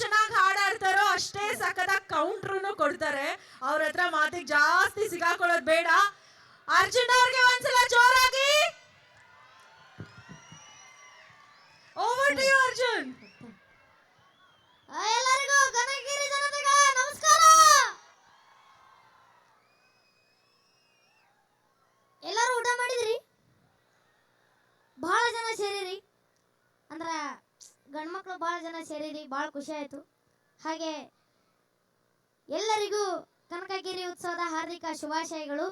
ಚೆನ್ನಾಗಿ ಹಾಡಾಡ್ತಾರೋ ಅಷ್ಟೇ ಸಖತ್ತಾಗಿ ಕೌಂಟ್ರೂ ಕೊಡ್ತಾರೆ. ಅವ್ರ ಹತ್ರ ಮಾತಿಗೆ ಜಾಸ್ತಿ ಸಿಗಾಕೊಳ್ಳೋದು ಬೇಡ. ಅರ್ಜುನ್ ಅವ್ರಿಗೆ ಒಂದ್ಸಲ ಜೋರಾಗಿ. ಓವರ್ ಟು ಅರ್ಜುನ್ ಎಲ್ಲರಿಗೂ ಕನಕಗಿರಿ ಜನತೆಗೆ ನಮಸ್ಕಾರ ಎಲ್ಲರೂ ಊಟ ಮಾಡಿದ್ರಿ ಬಹಳ ಜನ ಸೇರಿರಿ ಅಂದ್ರ ಗಂಡ್ಮಕ್ಳು ಬಹಳ ಜನ ಸೇರಿರಿ, ಬಹಳ ಖುಷಿ ಆಯ್ತು. ಹಾಗೆ ಎಲ್ಲರಿಗೂ ಕನಕಗಿರಿ ಉತ್ಸವದ ಹಾರ್ದಿಕ ಶುಭಾಶಯಗಳು.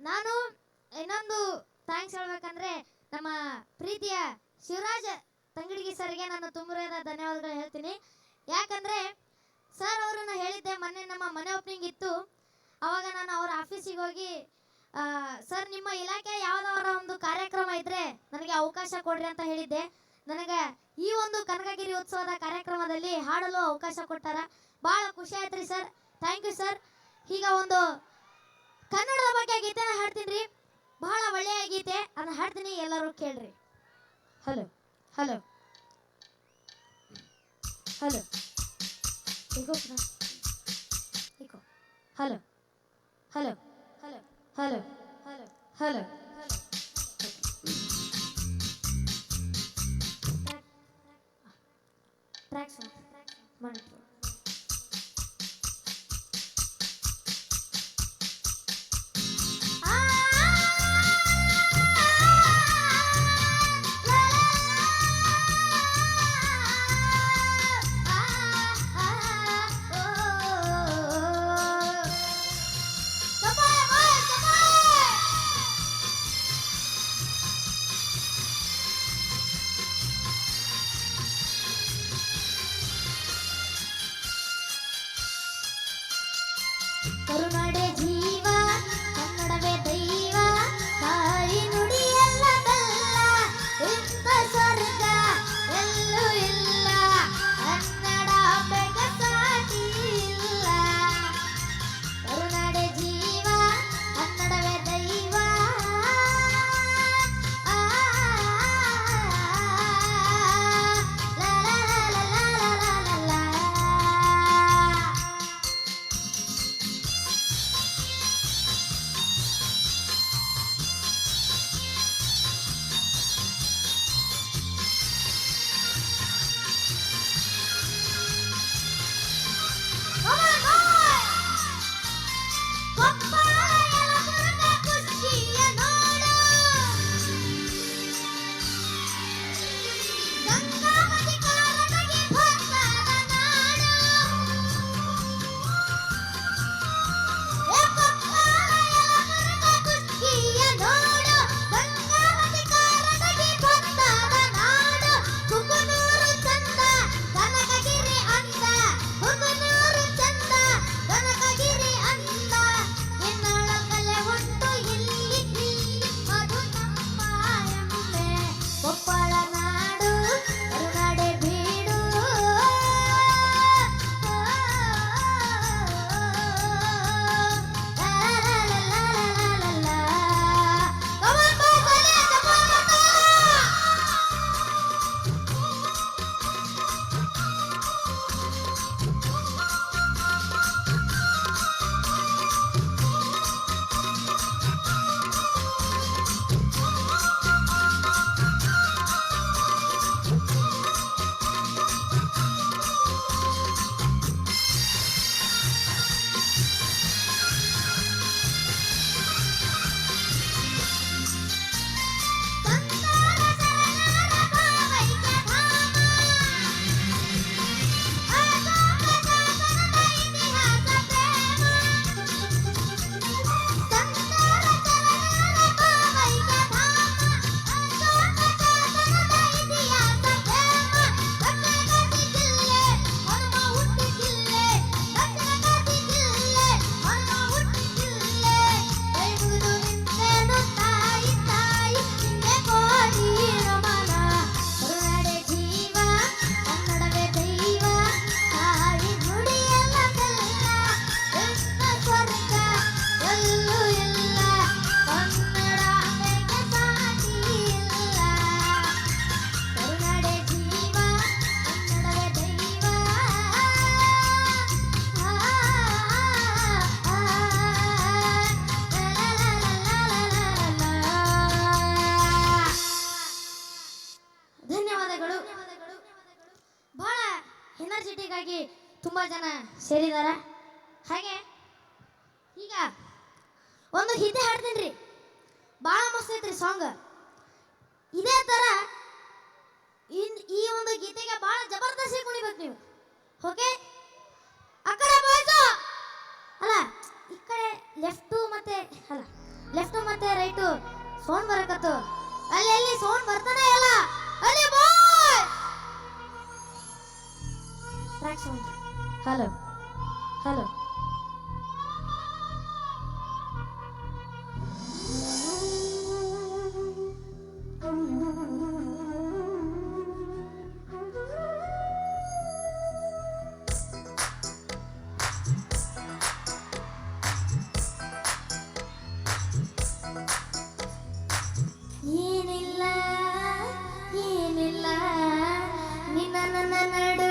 ನಾನು ಇನ್ನೊಂದು ಥ್ಯಾಂಕ್ಸ್ ಹೇಳ್ಬೇಕಂದ್ರೆ ನಮ್ಮ ಪ್ರೀತಿಯ ಶಿವರಾಜ ತಂಗಡಿಗಿ ಸರ್ಗೆ ನಾನು ತುಂಬುರದ ಧನ್ಯವಾದಗಳು ಹೇಳ್ತೀನಿ. ಯಾಕಂದ್ರೆ ಸರ್ ಅವ್ರನ್ನ ಹೇಳಿದ್ದೆ ಮೊನ್ನೆ ನಮ್ಮ ಮನೆ ಓಪನಿಂಗ್ ಇತ್ತು. ಅವಾಗ ನಾನು ಅವ್ರ ಆಫೀಸಿಗೆ ಹೋಗಿ ಸರ್ ನಿಮ್ಮ ಇಲಾಖೆ ಯಾವ್ದಾರ ಒಂದು ಕಾರ್ಯಕ್ರಮ ಇದ್ರೆ ನನಗೆ ಅವಕಾಶ ಕೊಡ್ರಿ ಅಂತ ಹೇಳಿದ್ದೆ. ನನಗೆ ಈ ಒಂದು ಕನಕಗಿರಿ ಉತ್ಸವದ ಕಾರ್ಯಕ್ರಮದಲ್ಲಿ ಹಾಡಲು ಅವಕಾಶ ಕೊಟ್ಟಾರ. ಬಹಳ ಖುಷಿ ಆಯ್ತ್ರಿ ಸರ್. ಥ್ಯಾಂಕ್ ಯು ಸರ್ ಈಗ ಒಂದು ಕನ್ನಡದ ಬಗ್ಗೆ ಗೀತೆನ ಹಾಡ್ತೀನಿ ರೀ. ಬಹಳ ಒಳ್ಳೆಯ ಗೀತೆ. ಅದನ್ನ ಹಾಡ್ತೀನಿ, ಎಲ್ಲರೂ ಕೇಳ್ರಿ. Hello hello hello hello hello hello hello hello hello Trackson. Monitor. ಇದೇ ಹಾಡ್ತೇನ್ರಿ ಭಾಳ ಮಸ್ತ್ ಐತ್ರಿ ಸಾಂಗ್ ಇದೇ ತರ ಇನ್ ಈ ಒಂದು ಗೀತೆಗೆ ಭಾಳ ಜಬರ್ದಸ್ತಿ ಕುಣಿಬೇಕು ನೀವು. ಓಕೆ ಆ ಕಡೆ ಅಲ್ಲ, ಈ ಕಡೆ ಲೆಫ್ಟು ಮತ್ತೆ, ಅಲ್ಲ ಲೆಫ್ಟು ಮತ್ತೆ ರೈಟು ಸೌಂಡ್ ಬರಕತ್ತು. ಅಲ್ಲಿ ಅಲ್ಲಿ ಸೌಂಡ್ ಬರ್ತಾನೆ ಅಲ್ಲ ಅಲ್ಲಿ ಬಾಯ್ ಟ್ರ್ಯಾಕ್ ಹಲೋ ಹಲೋ ಏನಿಲ್ಲ ಏನಿಲ್ಲ ನಿನ್ನ ನನ್ನ ನಡು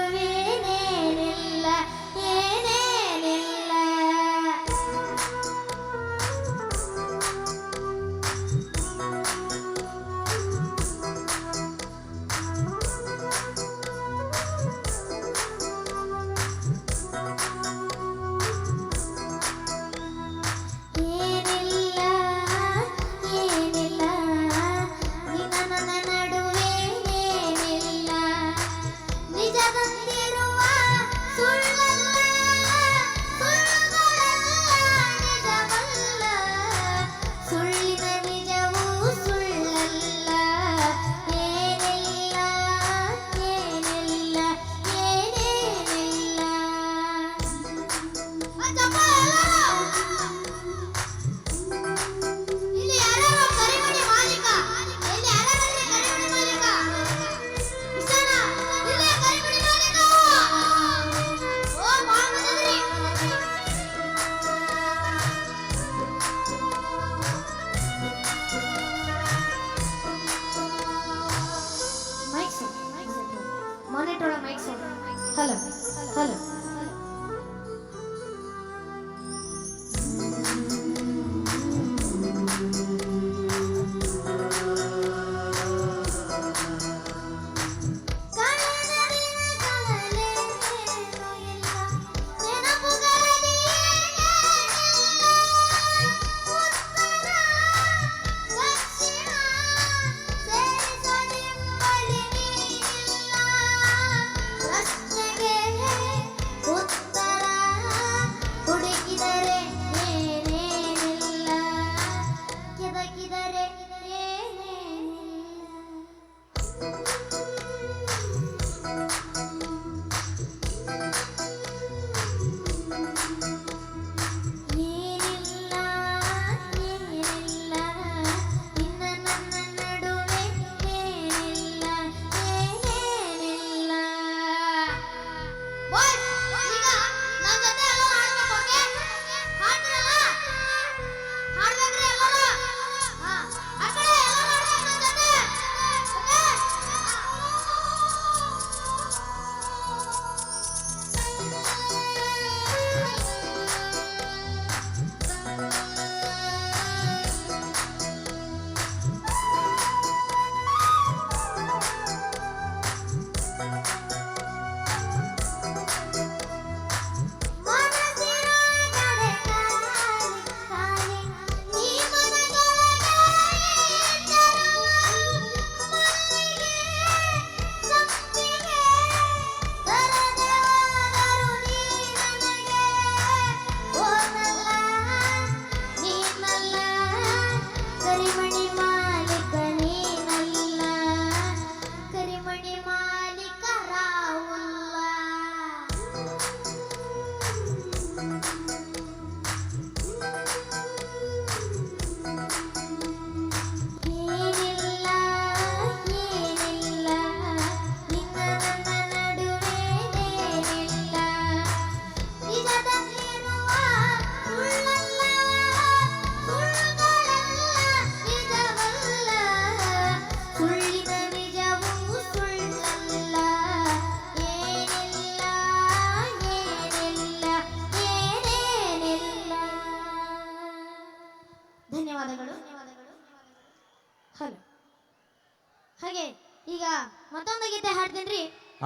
ಮತ್ತೊಂದು ಗೀತೆ ಹಾಡ್ತೇನ್ರಿ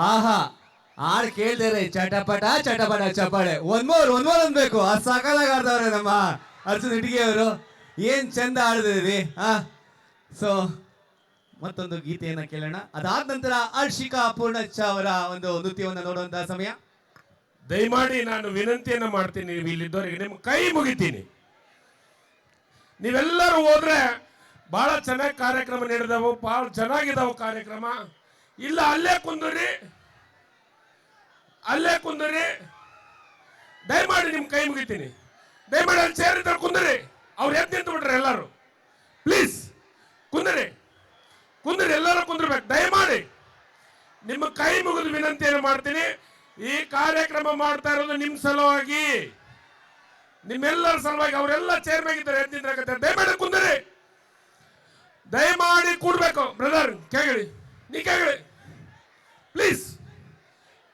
ಆಹಾ ಹಾಡ್ ಕೇಳ್ತೇನೆ. ಚಟಪಟ ಚಟಪಟ ಚಪಾಳೆ ಒಂದ್ ಮೋರ್ ಒಂದ್ ಮೋರ್ ಅನ್ಬೇಕು ಆ ಸಕಾಲಾಗ ಆಡ್ತಾವ್ರೆ ನಮ್ಮ ಅರ್ಜುನ್ ಇಟ್ಟಿಗೆ ಅವರು. ಏನ್ ಚಂದ ಆಡಿದ್ರಿ ಆ? ಸೊ ಮತ್ತೊಂದು ಗೀತೆಯನ್ನ ಕೇಳೋಣ. ಅದಾದ ನಂತರ ಹರ್ಷಿಕಾ ಪೂರ್ಣಚ್ಚ ಅವರ ಒಂದು ನೃತ್ಯವನ್ನು ನೋಡುವಂತಹ ಸಮಯ. ದಯಮಾಡಿ ನಾನು ವಿನಂತಿಯನ್ನ ಮಾಡ್ತೀನಿ. ನೀವು ಇಲ್ಲಿದ್ದವರಿಗೆ ನಿಮ್ ಕೈ ಮುಗಿತೀನಿ. ನೀವೆಲ್ಲರೂ ಹೋದ್ರೆ ಬಹಳ ಚೆನ್ನಾಗಿ ಕಾರ್ಯಕ್ರಮ ನೀಡಿದವು ಬಹಳ ಚೆನ್ನಾಗಿದ್ದಾವೆ ಕಾರ್ಯಕ್ರಮ. ಇಲ್ಲ, ಅಲ್ಲೇ ಕುಂದ್ರಿ. ಅಲ್ಲೇ ಕುಂದರಿ. ದಯಮಾಡಿ ನಿಮ್ಮ ಕೈ ಮುಗಿತೀನಿ. ದಯಮಾಡಿ ಅಲ್ಲಿ ಇದ್ದಾರೆ ಕುಂದರಿ. ಅವ್ರು ಎದ್ದು ನಿಂತು ಬಿಟ್ರೆ ಎಲ್ಲರೂ. ಪ್ಲೀಸ್ ಕುಂದರಿ. ಕುಂದರಿ, ಎಲ್ಲರೂ ಕುಂದಿರ್ಬೇಕು. ದಯಮಾಡಿ ನಿಮ್ಮ ಕೈ ಮುಗಿದು ವಿನಂತಿಯನ್ನು ಮಾಡ್ತೀನಿ. ಈ ಕಾರ್ಯಕ್ರಮ ಮಾಡ್ತಾ ಇರೋದು ನಿಮ್ಮ ಸಲುವಾಗಿ. ನಿಮ್ಮೆಲ್ಲರ ಸಲುವಾಗಿ ಅವರೆಲ್ಲ ಚೇರ್ ಮೇಗಿದ್ದಾರೆ ಎದ್ದಿದ್ರಾಗತ್ತೆ ದಯಮಾಡಿ ಕುಂದರಿ. ದಯಮಾಡಿ ಕೂಡ್ಬೇಕು. ಬ್ರದರ್ ಕೇಳಿ. ನೀ ಕೇಳಿ ಪ್ಲೀಸ್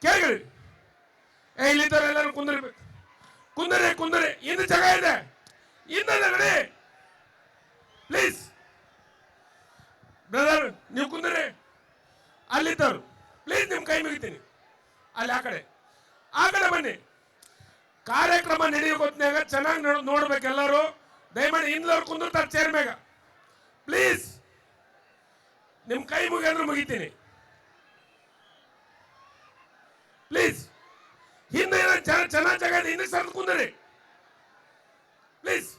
ಕೇಳಿ ಏ ಇಲ್ಲಿದ್ದಾರೆ ಎಲ್ಲರೂ ಕುಂದಿರ್ಬೇಕು. ಕುಂದರೆ ಕುಂದರೆ. ಇನ್ನು ಜಾಗ ಇದೆ. ಇನ್ನದ ನಡಿ. ಪ್ಲೀಸ್ ಬ್ರದರ್ ನೀವು ಕುಂದರೆ. ಅಲ್ಲಿದ್ದವರು. ಪ್ಲೀಸ್ ನಿಮ್ಮ ಕೈ ಮುಗಿತೀನಿ. ಅಲ್ಲಿ ಆ ಕಡೆ. ಆ ಕಡೆ ಬನ್ನಿ. ಕಾರ್ಯಕ್ರಮ ನಡೆಯೋ ಹೊತ್ನ್ಯಾಗ ಚೆನ್ನಾಗಿ ನೋಡ್ಬೇಕು ಎಲ್ಲರೂ. ದಯಮಾಡಿ ಹಿಂದ್ಲವ್ರು ಕುಂದಿರ್ತಾರೆ ಚೇರ್ಮೇಗ ಪ್ಲೀಸ್ ನಿಮ್ ಕೈ ಮುಗಿಯಂದ್ರೆ ಮುಗಿತೀನಿ. ಪ್ಲೀಸ್ ಹಿಂದೆ ಏನೋ ಚೆನ್ನಾಗಿ ಜಾಗ ಇದೆ, ಹಿಂದೆ ಸರ್ದು ಕುಂದ್ರಿ. ಪ್ಲೀಸ್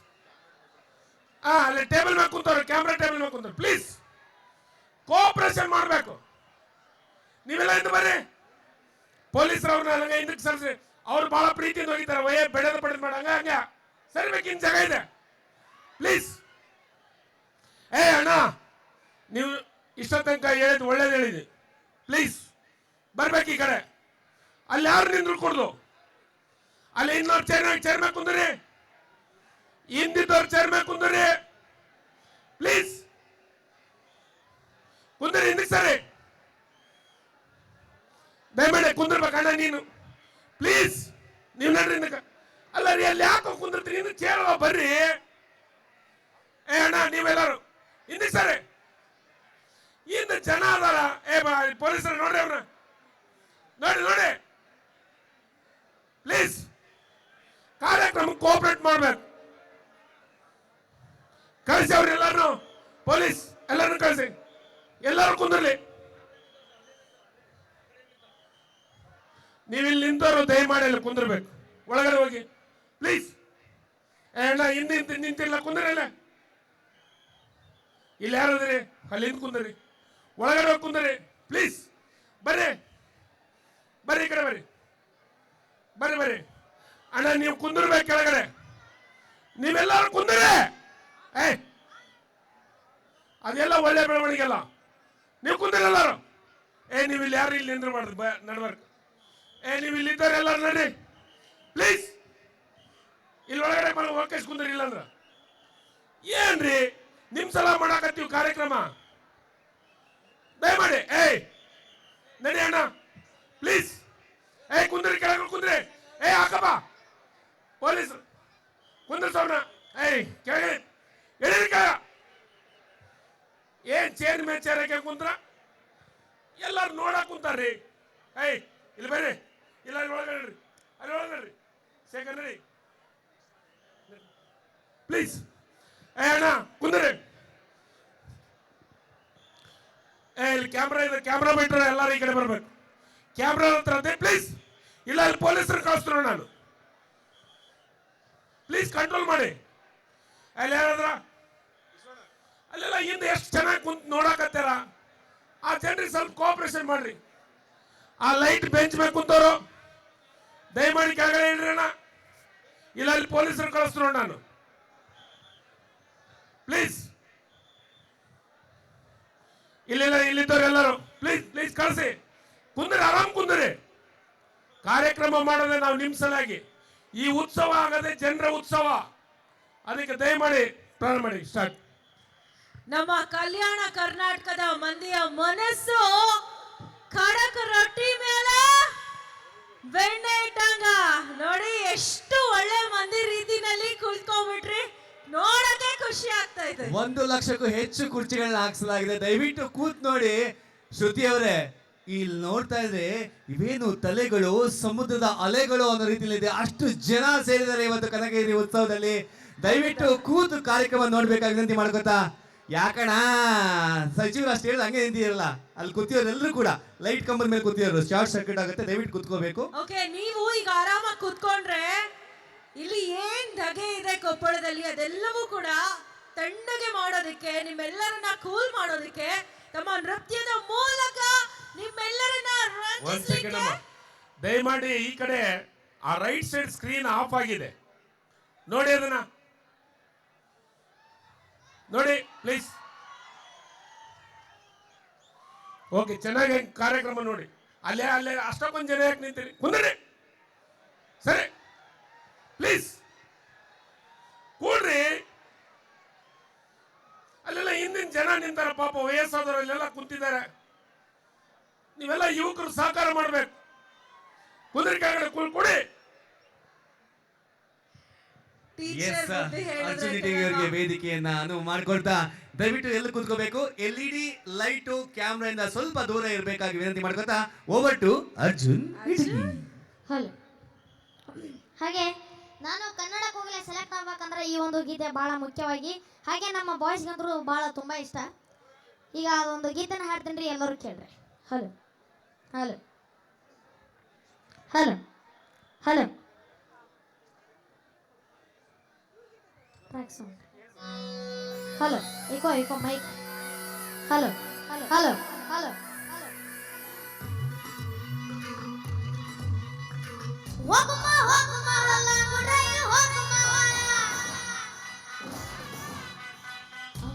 ಆ, ಅಲ್ಲಿ ಟೇಬಲ್ ಮೇಲೆ ಕುಂತವ್ರು, ಕ್ಯಾಮ್ರಾ ಟೇಬಲ್ ಮೇಲೆ ಕುಂತಾರೆ ಪ್ಲೀಸ್ ಕೋಆಪರೇಷನ್ ಮಾಡಬೇಕು. ನೀವೆಲ್ಲ ಹಿಂದೆ ಬರ್ರಿ. ಪೊಲೀಸರು ಹಂಗ ಹಿಂದಕ್ಕೆ ಸರಿಸಿ. ಅವ್ರು ಬಹಳ ಪ್ರೀತಿಯಿಂದ ಹೋಗಿದ್ದಾರೆ. ವಯ ಬೆಳೆದ ಪಡೆದ ಮಾಡ. ಹಂಗ ಹಂಗ. ಸರಿಬೇಕಿನ್ ಜಾಗ ಇದೆ. ಪ್ಲೀಸ್ ಏ, ಅಣ್ಣ, ನೀವು ಇಷ್ಟ ತನಕ ಹೇಳಿದ್ ಒಳ್ಳೇದು ಹೇಳಿದೆ ಪ್ಲೀಸ್ ಬರ್ಬೇಕು ಈ ಕಡೆ. ಅಲ್ಲಿ ಯಾರು ನಿಂದ್ರು ಕೊಡ್ದು ಅಲ್ಲಿ ಇನ್ನೊಂದು ಚೇರ್ ಚೇರ್ ಮ್ಯಾಗ ಕುಂದ್ರಿ. ಚೇರ್ ಮ್ಯಾಗ ಕುಂದ್ರಿ. ಪ್ಲೀಸ್ ಕುಂದ್ರಿ ಹಿಂದಿ ಸರಿ. ದಯಮಾಡಿ ಕುಂದಿರ್ಬೇಕಣ್ಣ ನೀನು. ಪ್ಲೀಸ್ ನೀವು ನಡ್ರಿ ಅಲ್ಲ, ರೀ, ಅಲ್ಲಿ ಯಾಕೋ ಕುಂದಿರ್ತೀರಿ? ಇನ್ನು ಚೇರವ ಬರ್ರಿ. ಏ, ಅಣ್ಣ, ನೀವೆಲ್ಲರೂ ಹಿಂದಿ ಸರಿ. ಇಂದ ಜನ ಅದಾರ. ಏ ಪೊಲೀಸರು ನೋಡ್ರಿ ಅವ್ರನ್ನ ನೋಡಿ ನೋಡಿ ಪ್ಲೀಸ್ ಕಾರ್ಯಕ್ರಮ ಕೋಆಪರೇಟ್ ಮಾಡ್ಬೇಕು. ಕಳಿಸಿ ಎಲ್ಲಾರು ಪೊಲೀಸ್ ಎಲ್ಲರನ್ನು ಕಳಿಸಿ. ಎಲ್ಲರೂ ಕುಂದರ್ಲಿ. ನೀವು ಇಲ್ಲಿ ನಿಂತವರು ದಯಮಾಡಿ ಅಲ್ಲಿ ಕುಂದಿರ್ಬೇಕು. ಒಳಗಡೆ ಹೋಗಿ. ಪ್ಲೀಸ್ ಅಣ್ಣ, ಹಿಂದೆ ನಿಂತು ನಿಂತಿಲ್ಲ ಕುಂದಿರಲ್ಲ. ಇಲ್ಲಿ ಯಾರು ಅದ್ರಿ ಅಲ್ಲಿ ಹಿಂದೆ ಕುಂದಿರಿ. ಒಳಗಡೆ ಕುಂದ್ರಿ. ಪ್ಲೀಸ್ ಬರ್ರಿ. ಬರ್ರಿ ಈ ಕಡೆ ಬರ್ರಿ. ಬರ್ರಿ ಬರ್ರಿ. ಅಣ್ಣ, ನೀವು ಕುಂದಿರ್ಬೇಕು ಕೆಳಗಡೆ. ನೀವೆಲ್ಲರೂ ಕುಂದಿರಿ. ಏ ಅದೆಲ್ಲ ಒಳ್ಳೆ ಬೆಳವಣಿಗೆ ಅಲ್ಲ ನೀವು ಕುಂದಿರಿ ಎಲ್ಲರೂ. ಏ, ನೀವು ಇಲ್ಲಿ ಯಾರು ಇಲ್ಲಿ ನಿಂದ್ರು ಮಾಡಿದ್ರು ನಡ್ಬಾರ್ದು. ಏ, ನೀವು ಇಲ್ಲಿದ್ದಾರೆ ಎಲ್ಲರೂ ನಡ್ರಿ. ಪ್ಲೀಸ್ ಇಲ್ಲಿ ಒಳಗಡೆ ಬಂದು ಹೋಗ್ಕೇಸ್ ಕುಂದ್ರಿ ಇಲ್ಲ ಅಂದ್ರ ಏನ್ರಿ? ನಿಮ್ಮ ಸಲ ಮಾಡಾಕತ್ತೀವಿ ಕಾರ್ಯಕ್ರಮ. ದಯಮಾಡಿ, ಏಯ್! ನಡಿ ಅಣ್ಣ ಪ್ಲೀಸ್ ಏಯ್, ಕುಂದ್ರಿ ಕೆಳಗೆ ಕುಂದ್ರಿ. ಏಯ್ ಹಾಕಪ್ಪ ಪೊಲೀಸ್ ಕುಂದ್ರಸವ್ರನ್ನ ಏಯ್ ಕೆಳಗೆ ಎಳೀರಿ ಕೆಳ ಏನ್ ಚೇರ್ ಮೇಲೆ ಚೇರ್ ಕುಂತ್ರ ಎಲ್ಲಾರು ನೋಡಕ್ ಕುಂತಾರ್ರಿ. ಏಯ್, ಇಲ್ಲಿ ಬರ್ರಿ. ಇಲ್ಲ ಅಲ್ಲಿ ಅಲ್ಲಿ ಒಳಗಡೆ ನಡ್ರಿ ಶೇಖರ್ ಪ್ಲೀಸ್ ಏ ಅಣ್ಣ, ಕುಂದ್ರಿ ಏ ಇಲ್ಲಿ ಕ್ಯಾಮ್ರಾ ಇದೆ ಕ್ಯಾಮ್ರಾ ಬಿಟ್ರೆ ಎಲ್ಲರೂ ಈ ಕಡೆ ಬರ್ಬೇಕು ಕ್ಯಾಮ್ರಾ ಹತ್ರ ಅದೇ ಪ್ಲೀಸ್ ಇಲ್ಲ ಅಲ್ಲಿ ಪೊಲೀಸರು ಕಳಿಸ್ತಾರೆ ನಾನು ಪ್ಲೀಸ್ ಕಂಟ್ರೋಲ್ ಮಾಡಿ ಅಲ್ಲಿ ಯಾರಾದ್ರ ಅಲ್ಲೆಲ್ಲ ಹಿಂದೆ ಎಷ್ಟು ಚೆನ್ನಾಗಿ ಕುಂತ್ ನೋಡಕತ್ತಾರ ಆ ಜನರಿಗೆ ಸ್ವಲ್ಪ ಕೋಆಪರೇಷನ್ ಮಾಡ್ರಿ ಆ ಲೈಟ್ ಬೆಂಚ್ ಮೇಲೆ ಕುಂತವ್ರು ದಯಮಾಡಿ ಕೆಳಗಡೆ ಇಡ್ರಿ ಅಣ್ಣ ಇಲ್ಲ ಅಲ್ಲಿ ಪೊಲೀಸರು ಕಳಿಸ್ರು ನಾನು ಪ್ಲೀಸ್ ಇಲ್ಲಿಲ್ಲ, ಇಲ್ಲಿದ್ದವ್ರು ಎಲ್ಲರೂ. ಪ್ಲೀಸ್ ಪ್ಲೀಸ್ ಕಳಿಸಿ. ಕುಂದ್ರೆ, ಆರಾಮ್ ಕುಂದ್ರೆ. ಕಾರ್ಯಕ್ರಮ ಮಾಡೋದೇ ನಾವು ನಿಮ್ ಸಲಾಗಿ ಈ ಉತ್ಸವ ಆಗದೆ ಜನರ ಉತ್ಸವ. ಅದಕ್ಕೆ ದಯಮಾಡಿ ಪ್ರಾರಂಭ ಮಾಡಿ ಸ್ಟಾರ್ಟ್ ನಮ್ಮ ಕಲ್ಯಾಣ ಕರ್ನಾಟಕದ ಮಂದಿಯ ಮನಸ್ಸು ಖಡಕ್ ರೊಟ್ಟಿ ಮೇಲೆ ಬೆಣ್ಣೆ ಇಟ್ಟಂಗ. ನೋಡಿ, ಎಷ್ಟು ಒಳ್ಳೆ ಮಂದಿ ರೀತಿನಲ್ಲಿ ಕುಳಿತ್ಕೊಂಡ್ಬಿಟ್ರಿ ನೋಡಕ್ಕೆ ಖುಷಿ ಆಗ್ತಾ ಇದೆ. ಒಂದು ಲಕ್ಷಕ್ಕೂ ಹೆಚ್ಚು ಕುರ್ಚಿಗಳನ್ನ ಹಾಕ್ಸಲಾಗಿದೆ. ದಯವಿಟ್ಟು ಕೂತ್ ನೋಡಿ ಶ್ರುತಿ ಅವರೇ. ಇಲ್ಲಿ ನೋಡ್ತಾ ಇದ್ರೆ ಇವೇನು ತಲೆಗಳು ಸಮುದ್ರದ ಅಲೆಗಳು ಅನ್ನೋ ರೀತಿಯಲ್ಲಿ ಇದೆ ಅಷ್ಟು ಜನ ಸೇರಿದ್ದಾರೆ ಇವತ್ತು ಕನಕಗಿರಿ ಉತ್ಸವದಲ್ಲಿ. ದಯವಿಟ್ಟು ಕೂತು ಕಾರ್ಯಕ್ರಮ ನೋಡ್ಬೇಕಾಗಿ ವಿನಂತಿ ಮಾಡ್ಕೊತಾ. ಯಾಕಣ ಸಚಿವರು ಅಷ್ಟು ಹೇಳಿದ ಹಂಗೆ ನಿಂತಿರಲ್ಲ ಅಲ್ಲಿ ಕೂತಿರೋರು ಎಲ್ಲರೂ ಕೂಡ ಲೈಟ್ ಕಂಬದ ಮೇಲೆ ಕೂತಿರೋರು. ಶಾರ್ಟ್ ಸರ್ಕ್ಯೂಟ್ ಆಗುತ್ತೆ. ದಯವಿಟ್ಟು ಕೂತ್ಕೋಬೇಕು. ಓಕೆ ನೀವು ಈಗ ಆರಾಮಾಗಿ ಕೂತ್ಕೊಂಡ್ರೆ ಇಲ್ಲಿ ಏನ್ ಧಗೆ ಇದೆ ಕೊಪ್ಪಳದಲ್ಲಿ ಅದೆಲ್ಲವೂ ಕೂಡ ತಣ್ಣಗೆ ಮಾಡೋದಕ್ಕೆ ನಿಮ್ಮೆಲ್ಲರನ್ನ ಕೂಲ್ ಮಾಡೋದಕ್ಕೆ ತಮ್ಮ ನೃತ್ಯದ ಮೂಲಕ ನಿಮ್ಮೆಲ್ಲರನ್ನ ರಂಜಿಸ್ಲಿಕ್ಕೆ ದಯಮಾಡಿ ಈ ಕಡೆ ಆ ರೈಟ್ ಸೈಡ್ ಸ್ಕ್ರೀನ್ ಆಫ್ ಆಗಿದೆ. ನೋಡಿ ಅದನ್ನ. ನೋಡಿ ಪ್ಲೀಸ್ ಓಕೆ ಚೆನ್ನಾಗಿ ಕಾರ್ಯಕ್ರಮ ನೋಡಿ. ಅಲ್ಲೇ ಅಲ್ಲೇ ಅಷ್ಟೊಂದು ಜನ ಯಾಕೆ ನಿಂತೀರಿ? ಕುಂದ್ರಿ ಸರಿ. ಪ್ಲೀಸ್ ಕೂಡ್ರಿ. ಅಲ್ಲೆಲ್ಲ ಹಿಂದಿನ ಜನ ನಿಂತಾರ ಪಾಪ ವಯಸ್ಸಾದವರು ಅಲ್ಲೆಲ್ಲ ಕುಂತಿದ್ದಾರೆ. ನೀವೆಲ್ಲ ಯುವಕರು ಸಹಕಾರ ಮಾಡ್ಬೇಕು. ಕುದುರೆ ಕೆಳಗಡೆ ಕೊಡಿ ಟೀಚರ್ ಎಸ್ ಬುದ್ಧಿ ಅರ್ಜುನ್ ಅವರಿಗೆ ವೇದಿಕೆಯನ್ನ ಅನುವು ಮಾಡ್ಕೊಳ್ತಾ ದಯವಿಟ್ಟು ಎಲ್ಲ ಕುತ್ಕೋಬೇಕು? ಎಲ್ ಇ ಡಿ ಲೈಟು ಕ್ಯಾಮ್ರಾಯಿಂದ ಸ್ವಲ್ಪ ದೂರ ಇರಬೇಕಾಗಿ ವಿನಂತಿ ಮಾಡ್ಕೊತಾ ಓವರ್ ಟು ಅರ್ಜುನ್ ಹಲೋ ಹಾಗೆ ನಾನು ಕನ್ನಡ ಕೋಗಿಲೆ ಸೆಲೆಕ್ಟ್ ಆಗ್ಬೇಕಂದ್ರೆ ಈ ಒಂದು ಗೀತೆ ಭಾಳ ಮುಖ್ಯವಾಗಿ. ಹಾಗೆ ನಮ್ಮ ಬಾಯ್ಸ್ಗಂತರೂ ಭಾಳ ತುಂಬ ಇಷ್ಟ. ಈಗ ಅದೊಂದು ಗೀತೆನ ಹಾಡ್ತೀನಿ ರೀ, ಎಲ್ಲರೂ ಕೇಳ್ರಿ. Hello hello hello hello. Hello echo echo mic hello hello hello. Hello hello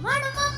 Why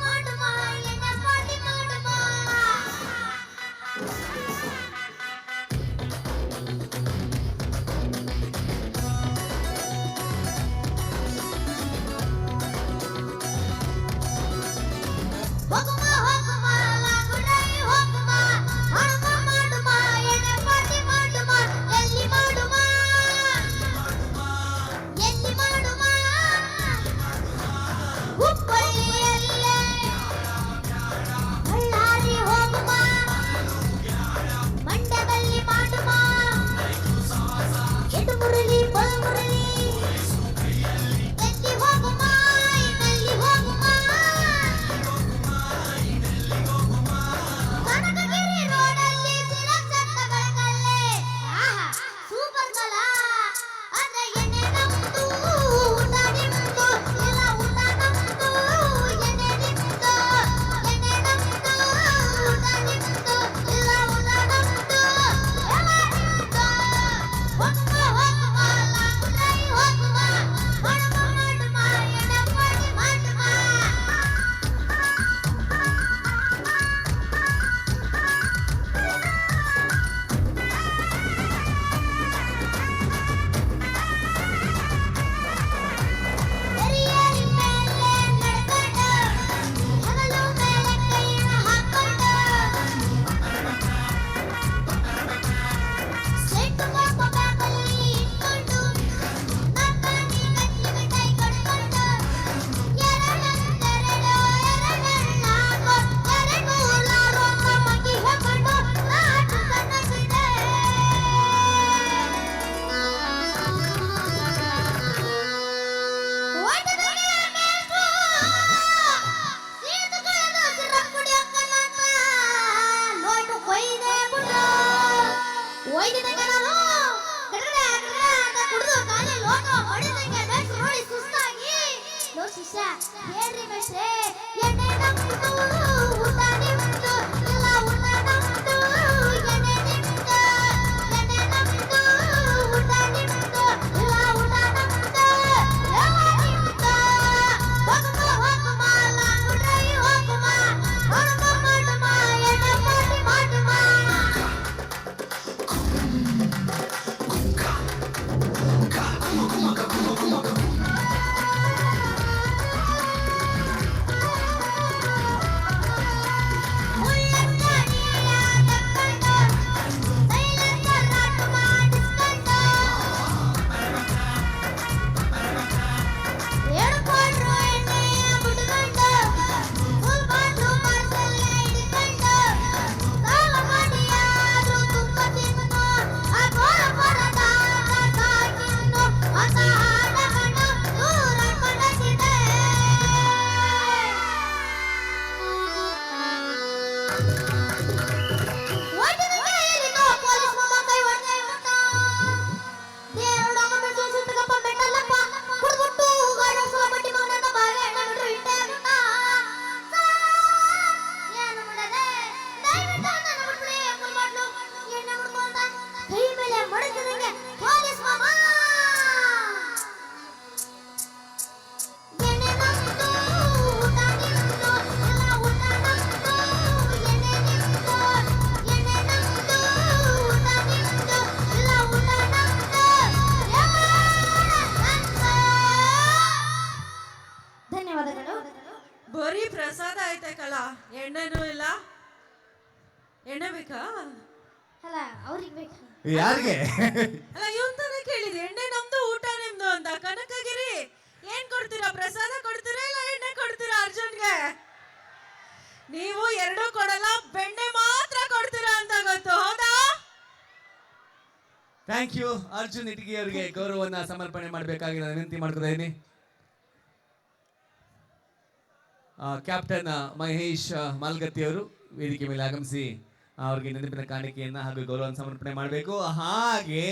ಏನ್ರಿ ಮೇಷ್ಟ್ರೆ ಎಣ್ಣೆ ನಮ್ದು ಅಲ್ಲ ಇವನ್ ತಾನೇ ಕೇಳಿದೆ ಎಣ್ಣೆ ನಮ್ದು, ಊಟ ನಿಮ್ದು ಅಂತ. ಕನಕಗಿರಿ, ಏನ್ ಕೊಡ್ತೀರಾ? ಪ್ರಸಾದ ಕೊಡ್ತೀರಾ ಇಲ್ಲ ಎಣ್ಣೆ ಕೊಡ್ತೀರಾ ಅರ್ಜುನ್ಗೆ? ನೀವು ಎರಡು ಕೊಡಲ್ಲ, ಬೆಣ್ಣೆ ಮಾತ್ರ ಕೊಡ್ತೀರಾ ಅಂತ ಗೊತ್ತು, ಹೌದಾ? ಥ್ಯಾಂಕ್ ಯು ಅರ್ಜುನ್ ಇಟಗಿ ಅವರಿಗೆ ಗೌರವವನ್ನ ಸಮರ್ಪಣೆ ಮಾಡಬೇಕಾಗಿ ನಾನು ವಿನಂತಿ ಮಾಡ್ಕೊತಾ ಇದ್ದೀನಿ ಕ್ಯಾಪ್ಟನ್ ಮಹೇಶ್ ಮಾಲ್ಗತ್ತಿ ಅವರು ವೇದಿಕೆ ಮೇಲೆ ಆಗಮಿಸಿ ಅವ್ರಿಗೆ ನೆನಪಿನ ಕಾಣಿಕೆಯನ್ನ ಹಾಗೂ ಗೌರವ ಸಮರ್ಪಣೆ ಮಾಡಬೇಕು. ಹಾಗೆ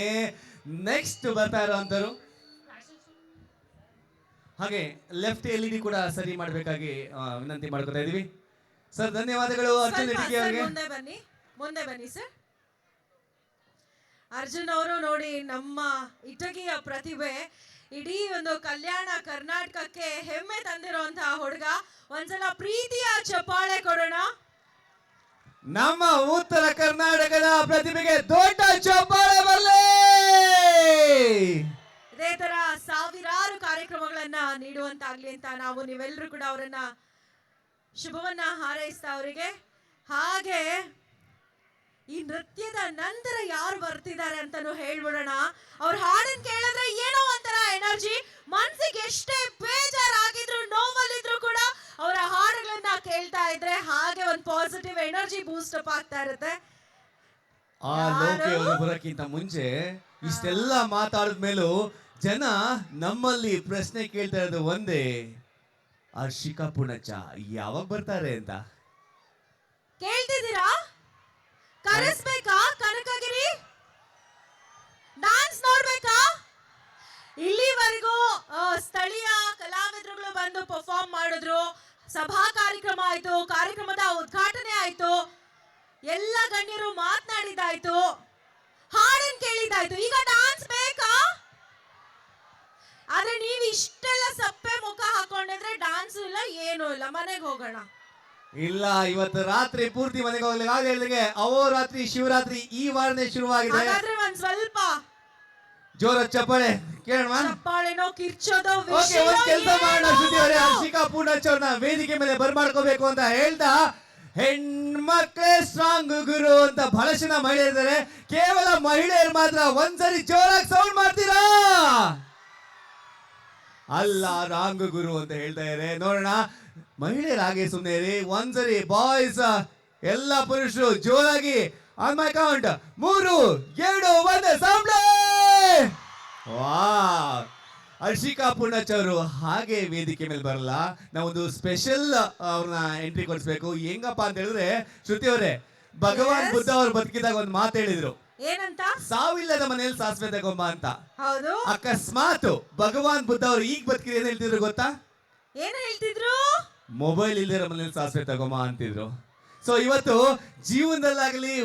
ನೆಕ್ಸ್ಟ್ ಬರ್ತಾ ಇರೋವಂಥವ್ರು ಹಾಗೆ ಲೆಫ್ಟ್ ಎಲ್ ಇ ಡಿ ಕೂಡ ಸರಿ ಮಾಡಬೇಕಾಗಿ ವಿನಂತಿ ಮಾಡ್ಕೊತಾ ಇದೀವಿ. ಸರ್ ಧನ್ಯವಾದಗಳು ಅರ್ಜುನ್ ಅವರಿಗೆ. ಮುಂದೆ ಬನ್ನಿ ಮುಂದೆ ಬನ್ನಿ ಸರ್. ಅರ್ಜುನ್ ಅವರು ನೋಡಿ ನಮ್ಮ ಇಟಗಿಯ ಪ್ರತಿಭೆ ಇಡೀ ಒಂದು ಕಲ್ಯಾಣ ಕರ್ನಾಟಕಕ್ಕೆ ಹೆಮ್ಮೆ ತಂದಿರುವಂತಹ ಹುಡುಗ. ಒಂದ್ಸಲ ಪ್ರೀತಿಯ ಚಪ್ಪಾಳೆ ಕೊಡೋಣ. ನಮ್ಮ ಉತ್ತರ ಕರ್ನಾಟಕದ ಪ್ರತಿಭೆಗೆ ದೊಡ್ಡ ಚಪ್ಪಾಳೆ ಬರಲಿ! ಇದೇ ತರ ಸಾವಿರಾರು ಕಾರ್ಯಕ್ರಮಗಳನ್ನ ನೀಡುವಂತಾಗ್ಲಿ ಅಂತ ನಾವು ನೀವೆಲ್ಲರೂ ಕೂಡ ಅವರನ್ನ ಶುಭವನ್ನ ಹಾರೈಸ್ತಾ ಅವರಿಗೆ. ಹಾಗೆ ಈ ನೃತ್ಯದ ನಂತರ ಯಾರು ಬರ್ತಿದ್ದಾರೆ ಅಂತಾನು ಹೇಳ್ಬಿಡೋಣ. ಅವ್ರ ಹಾಡನ್ ಕೇಳಿದ್ರೆ ಏನೋ ಒಂಥರ ಎನರ್ಜಿ, ಮನ್ಸಿಗೆ ಎಷ್ಟೇ ಬೇಜಾರಾಗಿದ್ರು ನೋವಲ್ಲಿ ಅವರ ಹಾಡುಗಳನ್ನ ಕೇಳ್ತಾ ಇದ್ರೆ ಹಾಗೆ ಒಂದು ಪಾಸಿಟಿವ್ ಎನರ್ಜಿ ಬೂಸ್ಟ್ ಅಪ್ ಆಗ್ತಾ ಇರುತ್ತೆ. ಆ ಲೋಕೆ ಅವರು ಬರೋಕ್ಕಿಂತ ಮುಂಚೆ ಇಷ್ಟೆಲ್ಲ ಮಾತಾಡಿದ ಮೇಲೂ ಜನ ನಮ್ಮಲ್ಲಿ ಪ್ರಶ್ನೆ ಕೇಳ್ತಾ ಇರೋದು ಒಂದೇ ಅರ್ಷಿಕಾ ಪುಣಚ ಯಾವಾಗ ಬರ್ತಾರೆ ಅಂತ? ಕೇಳ್ತಿದ್ದೀರಾ ಕರೆಸ್ಬೇಕಾ ಕನಕಗಿರಿ ಡಾನ್ಸ್ ನೋಡ್ಬೇಕಾ ಇಲ್ಲಿವರೆಗೂ ಆ, ಸ್ಥಳೀಯ ಕಲಾವಿದರುಗಳು ಬಂದು ಪರ್ಫಾರ್ಮ್ ಮಾಡಿದ್ರು ಸಭಾ ಕಾರ್ಯಕ್ರಮ ಆಯ್ತು ಕಾರ್ಯಕ್ರಮದ ಉದ್ಘಾಟನೆ ಆಯ್ತು. ಎಲ್ಲ ಗಣ್ಯರು ಮಾತನಾಡಿದಾಯ್ತು ಹಾಡನ್ ಕೇಳಿದಾಯ್ತು ಈಗ ಡಾನ್ಸ್ ಬೇಕಾ? ಆದ್ರೆ ನೀವು ಇಷ್ಟೆಲ್ಲ ಸಪ್ಪೆ ಮುಖ ಹಾಕೊಂಡಿದ್ರೆ ಡಾನ್ಸ್ ಇಲ್ಲ ಏನೂ ಇಲ್ಲ. ಮನೆಗೆ ಹೋಗೋಣ. ಇಲ್ಲ ಇವತ್ತು ರಾತ್ರಿ ಪೂರ್ತಿ ಮನೆಗೆ ಹೋಗ್ಲಿಕ್ಕೆ ಆಗ ಹೇಳಿದಾಗೆ ಅವೋ ರಾತ್ರಿ ಶಿವರಾತ್ರಿ ಈ ವಾರನೇ ಶುರುವಾಗಿದೆ. ಹಾಗಾದ್ರೆ ಒಂದ್ ಸ್ವಲ್ಪ ಜೋರ ಚಪ್ಪಾಳೆ ಕೇಳೋಣ ಚಪ್ಪಾಳೆನೋ ಕಿರ್ಚೋದೋ ಓಕೆ ಒಂದ್ ಕೆಲಸ ಮಾಡೋಣ ಶ್ರುತಿ ಅವರೇ ಹರ್ಷಿಕಾ ಪೂರ್ಣಚ್ ವೇದಿಕೆ ಮೇಲೆ ಬರ್ಮಾಡ್ಕೋಬೇಕು ಅಂತ ಹೇಳ್ತಾ ಹೆಣ್ಮಕ್ಳೇ ಸ್ಟ್ರಾಂಗ್ ಗುರು ಅಂತ ಬಹಳಷ್ಟು ಜನ ಮಹಿಳೆ ಇದ್ದಾರೆ. ಕೇವಲ ಮಹಿಳೆಯರು ಮಾತ್ರ ಒಂದ್ಸರಿ ಜೋರಾಗಿ ಸೌಂಡ್ ಮಾಡ್ತೀರಾ? ಅಲ್ಲ ರಾಂಗ್ ಗುರು ಅಂತ ಹೇಳ್ತಾ ಇದ್ದಾರೆ. ನೋಡೋಣ. ಮಹಿಳೆಯರು ಹಾಗೆ ಸುಮ್ಮನೆ ಇರಿ. ಒಂದ್ಸರಿ ಬಾಯ್ಸ್ ಎಲ್ಲ ಪುರುಷರು ಜೋರಾಗಿ ಆನ್ ಮೈ ಕೌಂಟ್ ಮೂರು ಎರಡು ಒಂದು ಸಂಬಳ! ವಾ ಹರ್ಷಿಕಾ ಹಾಗೆ ವೇದಿಕೆ ಮೇಲೆ ಬರಲ್ಲ. ನಾವೊಂದು ಸ್ಪೆಷಲ್ ಅವ್ರನ್ನ ಎಂಟ್ರಿ ಕೊಡಿಸ್ಬೇಕು. ಹೆಂಗಪ್ಪ ಅಂತ ಹೇಳಿದ್ರೆ ಶ್ರುತಿ ಅವರೇ ಭಗವಾನ್ ಬುದ್ಧ ಅವ್ರು ಬದುಕಿದಾಗ ಒಂದು ಮಾತು ಹೇಳಿದ್ರು. ಏನಂತ? ಸಾವಿಲ್ಲದ ಮನೆಯಲ್ಲಿ ಸಾಸ್ವೆ ತಗೊಂಬ ಅಂತ. ಹೌದು. ಅಕಸ್ಮಾತ್ ಭಗವಾನ್ ಬುದ್ಧ ಅವ್ರು ಈಗ ಬದುಕಿರಿ ಏನ್ ಹೇಳ್ತಿದ್ರು ಗೊತ್ತಾ? ಏನ್ ಹೇಳ್ತಿದ್ರು? ಮೊಬೈಲ್ ಇಲ್ದಿರೋ ಮನೇಲಿ ಸಾಸಿವೆ ತಗೊಂಬ ಅಂತಿದ್ರು. ಸೊ ಇವತ್ತು ಜೀವನದಲ್ಲಾಗಲಿ